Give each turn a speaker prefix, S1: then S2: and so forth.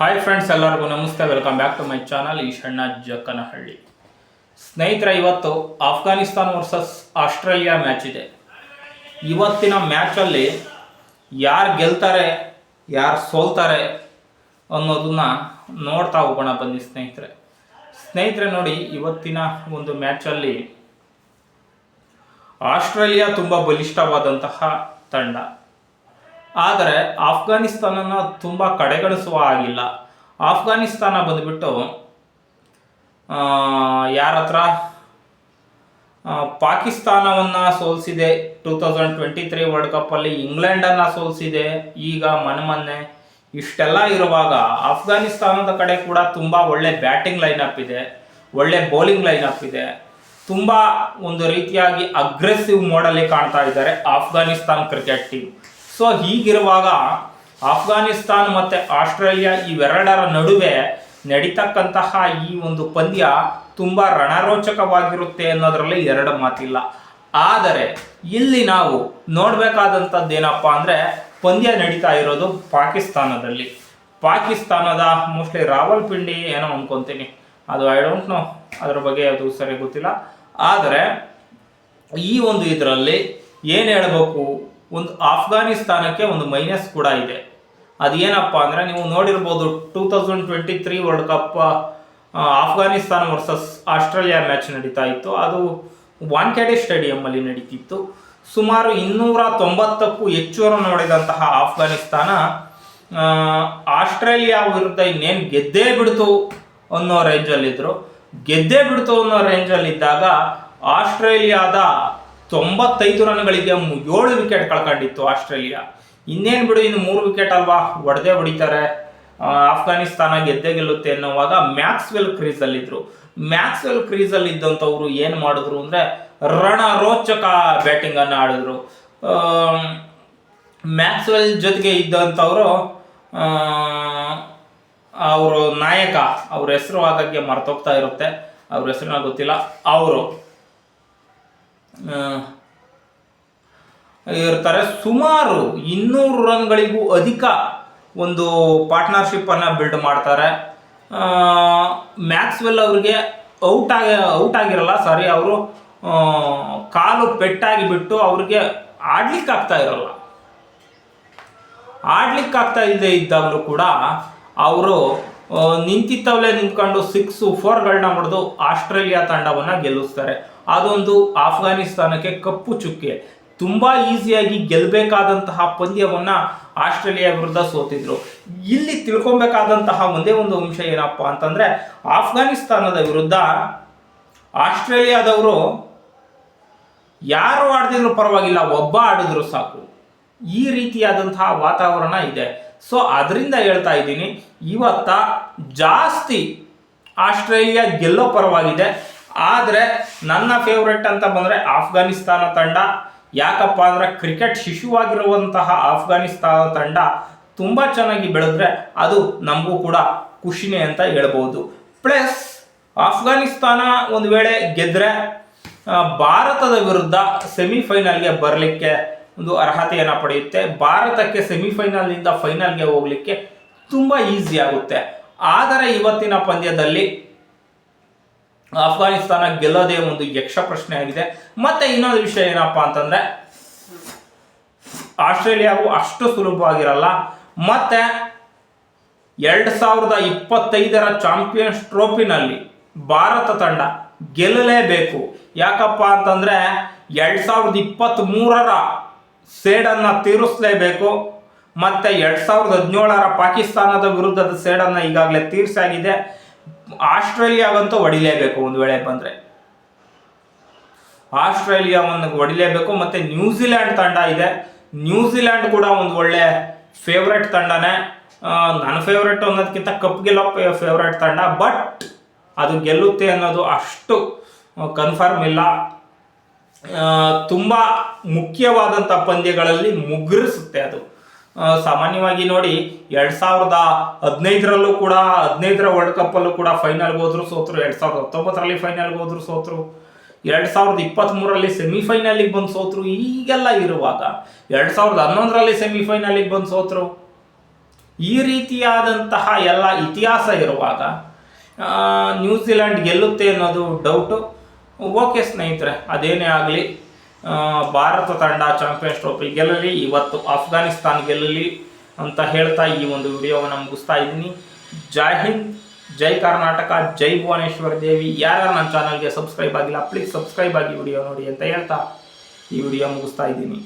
S1: Hi friends ಎಲ್ಲರಿಗೂ ನಮಸ್ತೆ. Welcome back to my channel Eshanna Jakkanahalli ಸ್ನೇಹಿತರೆ, ಇವತ್ತು ಆಫ್ಘಾನಿಸ್ತಾನ್ ವರ್ಸಸ್ ಆಸ್ಟ್ರೇಲಿಯಾ ಮ್ಯಾಚ್ ಇದೆ. ಇವತ್ತಿನ ಮ್ಯಾಚಲ್ಲಿ ಯಾರು ಗೆಲ್ತಾರೆ, ಯಾರು ಸೋಲ್ತಾರೆ ಅನ್ನೋದನ್ನ ನೋಡ್ತಾ ಹೋಗೋಣ ಬನ್ನಿ ಸ್ನೇಹಿತರೆ. ಸ್ನೇಹಿತರೆ, ನೋಡಿ, ಇವತ್ತಿನ ಒಂದು ಮ್ಯಾಚಲ್ಲಿ ಆಸ್ಟ್ರೇಲಿಯಾ ತುಂಬ ಬಲಿಷ್ಠವಾದಂತಹ ತಂಡ. ಆದರೆ ಆಫ್ಘಾನಿಸ್ತಾನನ ತುಂಬ ಕಡೆಗಣಿಸುವ ಆಗಿಲ್ಲ ಆಫ್ಘಾನಿಸ್ತಾನ ಬಂದುಬಿಟ್ಟು ಯಾರ ಹತ್ರ? ಪಾಕಿಸ್ತಾನವನ್ನು ಸೋಲಿಸಿದೆ. Two thousand twenty three world ಕಪ್ಪಲ್ಲಿ ಇಂಗ್ಲೆಂಡನ್ನು ಸೋಲಿಸಿದೆ. ಈಗ ಮನೆ ಮೊನ್ನೆ ಇಷ್ಟೆಲ್ಲ ಇರುವಾಗ ಆಫ್ಘಾನಿಸ್ತಾನದ ಕಡೆ ಕೂಡ ತುಂಬ ಒಳ್ಳೆ ಬ್ಯಾಟಿಂಗ್ ಲೈನಪ್ ಇದೆ. ಒಳ್ಳೆ ಬೌಲಿಂಗ್ ಲೈನಪ್ ಇದೆ. ತುಂಬ ಒಂದು ರೀತಿಯಾಗಿ ಅಗ್ರೆಸಿವ್ ಮೋಡಲ್ಲಿ ಕಾಣ್ತಾ ಇದ್ದಾರೆ ಆಫ್ಘಾನಿಸ್ತಾನ್ ಕ್ರಿಕೆಟ್ ಟೀಮ್ ಸೊ ಹೀಗಿರುವಾಗ ಆಫ್ಘಾನಿಸ್ತಾನ್ ಮತ್ತು ಆಸ್ಟ್ರೇಲಿಯಾ ಇವೆರಡರ ನಡುವೆ ನಡೀತಕ್ಕಂತಹ ಈ ಒಂದು ಪಂದ್ಯ ತುಂಬ ರಣರೋಚಕವಾಗಿರುತ್ತೆ ಅನ್ನೋದರಲ್ಲಿ ಎರಡು ಮಾತಿಲ್ಲ. ಆದರೆ ಇಲ್ಲಿ ನಾವು ನೋಡಬೇಕಾದಂಥದ್ದು ಏನಪ್ಪ ಅಂದರೆ ಪಂದ್ಯ ನಡೀತಾ ಇರೋದು ಪಾಕಿಸ್ತಾನದಲ್ಲಿ. ಪಾಕಿಸ್ತಾನದ ಮೋಸ್ಟ್ಲಿ ರಾವಲ್ಪಿಂಡಿ ಏನೋ ಅನ್ಕೊಂತೀನಿ. ಅದು ಐ ಡೋಂಟ್ ನೋ ಅದ್ರ ಬಗ್ಗೆ ಅದು ಸರಿ ಗೊತ್ತಿಲ್ಲ. ಆದರೆ ಈ ಒಂದು ಇದರಲ್ಲಿ ಏನು ಹೇಳಬೇಕು? ಒಂದು ಆಫ್ಘಾನಿಸ್ತಾನಕ್ಕೆ ಒಂದು ಮೈನಸ್ ಕೂಡ ಇದೆ. ಅದೇನಪ್ಪ ಅಂದರೆ ನೀವು ನೋಡಿರ್ಬೋದು two thousand twenty three world cup Afghanistan versus Australia match ನಡೀತಾ ಇತ್ತು. ಅದು ವಾಂಕೆಡೆ ಸ್ಟೇಡಿಯಮ್ಮಲ್ಲಿ ನಡೀತಿತ್ತು. ಸುಮಾರು ಇನ್ನೂರ ತೊಂಬತ್ತಕ್ಕೂ ಹೆಚ್ಚು ರನ್ ಹೊಡೆದಂತಹ ಆಫ್ಘಾನಿಸ್ತಾನ ಆಸ್ಟ್ರೇಲಿಯಾ ವಿರುದ್ಧ ಇನ್ನೇನು ಗೆದ್ದೇ ಬಿಡ್ತು ಅನ್ನೋ ರೇಂಜಲ್ಲಿದ್ದರು ಗೆದ್ದೇ ಬಿಡ್ತು ಅನ್ನೋ ರೇಂಜಲ್ಲಿದ್ದಾಗ ಆಸ್ಟ್ರೇಲಿಯಾದ ತೊಂಬತ್ತೈದು ರನ್ಗಳಿಗೆ ಏಳು ವಿಕೆಟ್ ಕಳ್ಕೊಂಡಿತ್ತು ಆಸ್ಟ್ರೇಲಿಯಾ. ಇನ್ನೇನು ಬಿಡು, ಇನ್ನು ಮೂರು ವಿಕೆಟ್ ಅಲ್ವಾ? ಹೊಡೆದೇ ಹೊಡಿತಾರೆ. ಆಫ್ಘಾನಿಸ್ತಾನ ಗೆದ್ದೇ ಗೆಲ್ಲುತ್ತೆ ಅನ್ನೋವಾಗ ಮ್ಯಾಕ್ಸ್ವೆಲ್ ಕ್ರೀಸಲ್ಲಿದ್ದರು ಮ್ಯಾಕ್ಸ್ವೆಲ್ ಕ್ರೀಸಲ್ಲಿ ಇದ್ದಂಥವ್ರು ಏನು ಮಾಡಿದ್ರು ಅಂದರೆ ರಣರೋಚಕ ಬ್ಯಾಟಿಂಗನ್ನು ಆಡಿದ್ರು. ಮ್ಯಾಕ್ಸ್ವೆಲ್ ಜೊತೆಗೆ ಇದ್ದಂಥವರು ಅವರು ನಾಯಕ, ಅವ್ರ ಹೆಸರು ಆಗಾಗ್ಗೆ ಮರ್ತೋಗ್ತಾ ಇರುತ್ತೆ. ಅವ್ರ ಹೆಸರು ಗೊತ್ತಿಲ್ಲ. ಅವರು ಇರ್ತಾರೆ. ಸುಮಾರು ಇನ್ನೂರು ರನ್ಗಳಿಗೂ ಅಧಿಕ ಒಂದು ಪಾರ್ಟ್ನರ್ಶಿಪ್ಪನ್ನು ಬಿಲ್ಡ್ ಮಾಡ್ತಾರೆ. ಮ್ಯಾಕ್ಸ್ವೆಲ್ ಅವ್ರಿಗೆ ಔಟ್ ಆಗಿ ಔಟ್ ಆಗಿರಲ್ಲ ಸಾರಿ ಅವರು ಕಾಲು ಪೆಟ್ಟಾಗಿ ಬಿಟ್ಟು ಅವ್ರಿಗೆ ಆಡ್ಲಿಕ್ಕೆ ಆಗ್ತಾ ಇರಲ್ಲ. ಆಡ್ಲಿಕ್ಕೆ ಆಗ್ತಾ ಇಲ್ಲದೆ ಇದ್ದಾಗಲೂ ಕೂಡ ಅವರು ನಿಂತಿತ್ತವಲೇ ನಿಂತ್ಕೊಂಡು ಸಿಕ್ಸು ಫೋರ್ಗಳನ್ನ ಹೊಡೆದು ಆಸ್ಟ್ರೇಲಿಯಾ ತಂಡವನ್ನು ಗೆಲ್ಲಿಸ್ತಾರೆ. ಅದೊಂದು ಆಫ್ಘಾನಿಸ್ತಾನಕ್ಕೆ ಕಪ್ಪು ಚುಕ್ಕೆ. ತುಂಬ ಈಸಿಯಾಗಿ ಗೆಲ್ಲಬೇಕಾದಂತಹ ಪಂದ್ಯವನ್ನು ಆಸ್ಟ್ರೇಲಿಯಾ ವಿರುದ್ಧ ಸೋತಿದ್ರು. ಇಲ್ಲಿ ತಿಳ್ಕೊಬೇಕಾದಂತಹ ಒಂದೇ ಒಂದು ಅಂಶ ಏನಪ್ಪ ಅಂತಂದರೆ, ಆಫ್ಘಾನಿಸ್ತಾನದ ವಿರುದ್ಧ ಆಸ್ಟ್ರೇಲಿಯಾದವರು ಯಾರು ಆಡಿದ್ರು ಪರವಾಗಿಲ್ಲ, ಒಬ್ಬ ಆಡಿದ್ರು ಸಾಕು. ಈ ರೀತಿಯಾದಂತಹ ವಾತಾವರಣ ಇದೆ. ಸೊ, ಅದರಿಂದ ಹೇಳ್ತಾ ಇದ್ದೀನಿ, ಇವತ್ತ ಜಾಸ್ತಿ ಆಸ್ಟ್ರೇಲಿಯಾ ಗೆಲ್ಲೋ ಪರವಾಗಿದೆ. ಆದರೆ ನನ್ನ ಫೇವ್ರೆಟ್ ಅಂತ ಬಂದರೆ ಆಫ್ಘಾನಿಸ್ತಾನ ತಂಡ. ಯಾಕಪ್ಪ ಅಂದರೆ ಕ್ರಿಕೆಟ್ ಶಿಶುವಾಗಿರುವಂತಹ ಆಫ್ಘಾನಿಸ್ತಾನ ತಂಡ ತುಂಬ ಚೆನ್ನಾಗಿ ಬೆಳೆದ್ರೆ ಅದು ನಮಗೂ ಕೂಡ ಖುಷಿನೇ ಅಂತ ಹೇಳ್ಬೋದು. ಪ್ಲಸ್ ಆಫ್ಘಾನಿಸ್ತಾನ ಒಂದು ವೇಳೆ ಗೆದ್ದರೆ ಭಾರತದ ವಿರುದ್ಧ ಸೆಮಿಫೈನಲ್ಗೆ ಬರಲಿಕ್ಕೆ ಒಂದು ಅರ್ಹತೆಯನ್ನು ಪಡೆಯುತ್ತೆ. ಭಾರತಕ್ಕೆ ಸೆಮಿಫೈನಲ್ನಿಂದ ಫೈನಲ್ಗೆ ಹೋಗಲಿಕ್ಕೆ ತುಂಬ ಈಸಿ ಆಗುತ್ತೆ. ಆದರೆ ಇವತ್ತಿನ ಪಂದ್ಯದಲ್ಲಿ ಆಫ್ಘಾನಿಸ್ತಾನ ಗೆಲ್ಲೋದೇ ಒಂದು ಯಕ್ಷ ಪ್ರಶ್ನೆ ಆಗಿದೆ. ಮತ್ತೆ ಇನ್ನೊಂದು ವಿಷಯ ಏನಪ್ಪಾ ಅಂತಂದ್ರೆ, ಆಸ್ಟ್ರೇಲಿಯಾವು ಅಷ್ಟು ಸುಲಭವಾಗಿರಲ್ಲ. ಮತ್ತೆ ಎರಡು ಸಾವಿರದ ಇಪ್ಪತ್ತೈದರ ಚಾಂಪಿಯನ್ಸ್ ಟ್ರೋಫಿನಲ್ಲಿ ಭಾರತ ತಂಡ ಗೆಲ್ಲಲೇಬೇಕು. ಯಾಕಪ್ಪ ಅಂತಂದ್ರೆ, ಎರಡು ಸಾವಿರದ ಇಪ್ಪತ್ತ್ ಮೂರರ ಸೇಡನ್ನು ತೀರಿಸಲೇಬೇಕು. ಮತ್ತೆ ಎರಡು ಸಾವಿರದ ಹದಿನೇಳರ ಪಾಕಿಸ್ತಾನದ ವಿರುದ್ಧದ ಸೇಡನ್ನು ಈಗಾಗಲೇ ತೀರಿಸಾಗಿದೆ. ಆಸ್ಟ್ರೇಲಿಯಾಗಂತೂ ಹೊಡಿಲೇಬೇಕು ಒಂದು ವೇಳೆ ಬಂದರೆ. ಆಸ್ಟ್ರೇಲಿಯಾವನ್ನು ಹೊಡಿಲೇಬೇಕು, ಮತ್ತೆ ನ್ಯೂಜಿಲ್ಯಾಂಡ್ ತಂಡ ಇದೆ. ನ್ಯೂಜಿಲ್ಯಾಂಡ್ ಕೂಡ ಒಂದು ಒಳ್ಳೆ ಫೇವ್ರೆಟ್ ತಂಡನೇ. ನನ್ನ ಫೇವ್ರೆಟ್ ಅನ್ನೋದಕ್ಕಿಂತ ಕಪ್ ಗೆಲ್ಲೋ ಫೇವ್ರೆಟ್ ತಂಡ ಬಟ್ ಅದು ಗೆಲ್ಲುತ್ತೆ ಅನ್ನೋದು ಅಷ್ಟು ಕನ್ಫರ್ಮ್ ಇಲ್ಲ. ತುಂಬ ಮುಖ್ಯವಾದಂಥ ಪಂದ್ಯಗಳಲ್ಲಿ ಮುಗ್ಗರಿಸುತ್ತೆ ಅದು. ಸಾಮಾನ್ಯವಾಗಿ ನೋಡಿ ಎರಡು ಸಾವಿರದ ಹದಿನೈದರಲ್ಲೂ ಕೂಡ, ಹದಿನೈದರ ವರ್ಲ್ಡ್ ಕಪ್ಪಲ್ಲೂ ಕೂಡ ಫೈನಲ್ ಹೋದ್ರು ಸೋತರು. ಎರಡು ಸಾವಿರದ ಹತ್ತೊಂಬತ್ತರಲ್ಲಿ ಫೈನಲ್ಗೆ ಹೋದ್ರು ಸೋತರು. ಎರಡು ಸಾವಿರದ ಇಪ್ಪತ್ತ್ಮೂರರಲ್ಲಿ ಸೆಮಿಫೈನಲಿಗೆ ಬಂದು ಸೋತರು. ಈಗೆಲ್ಲ ಇರುವಾಗ ಎರಡು ಸಾವಿರದ ಹನ್ನೊಂದರಲ್ಲಿ ಸೆಮಿಫೈನಲಿಗೆ ಬಂದು ಸೋತರು. ಈ ರೀತಿಯಾದಂತಹ ಎಲ್ಲ ಇತಿಹಾಸ ಇರುವಾಗ ನ್ಯೂಜಿಲೆಂಡ್ ಗೆಲ್ಲುತ್ತೆ ಅನ್ನೋದು ಡೌಟು ಓಕೆ ಸ್ನೇಹಿತರೆ, ಅದೇನೇ ಆಗಲಿ ಭಾರತ ತಂಡ ಚಾಂಪಿಯನ್ಸ್ ಟ್ರೋಫಿ ಗೆಲ್ಲಲಿ, ಇವತ್ತು ಅಫ್ಘಾನಿಸ್ತಾನ್ ಗೆಲ್ಲಲಿ ಅಂತ ಹೇಳ್ತಾ ಈ ಒಂದು ವಿಡಿಯೋವನ್ನು ಮುಗಿಸ್ತಾ ಇದ್ದೀನಿ. ಜೈ ಹಿಂದ್, ಜೈ ಕರ್ನಾಟಕ, ಜೈ ಭುವನೇಶ್ವರ ದೇವಿ. ಯಾರ್ಯಾರು ನನ್ನ ಚಾನಲ್ಗೆ ಸಬ್ಸ್ಕ್ರೈಬ್ ಆಗಿಲ್ಲ ಪ್ಲೀಸ್ ಸಬ್ಸ್ಕ್ರೈಬ್ ಆಗಿ ವಿಡಿಯೋ ನೋಡಿ ಅಂತ ಹೇಳ್ತಾ ಈ ವಿಡಿಯೋ ಮುಗಿಸ್ತಾ ಇದ್ದೀನಿ.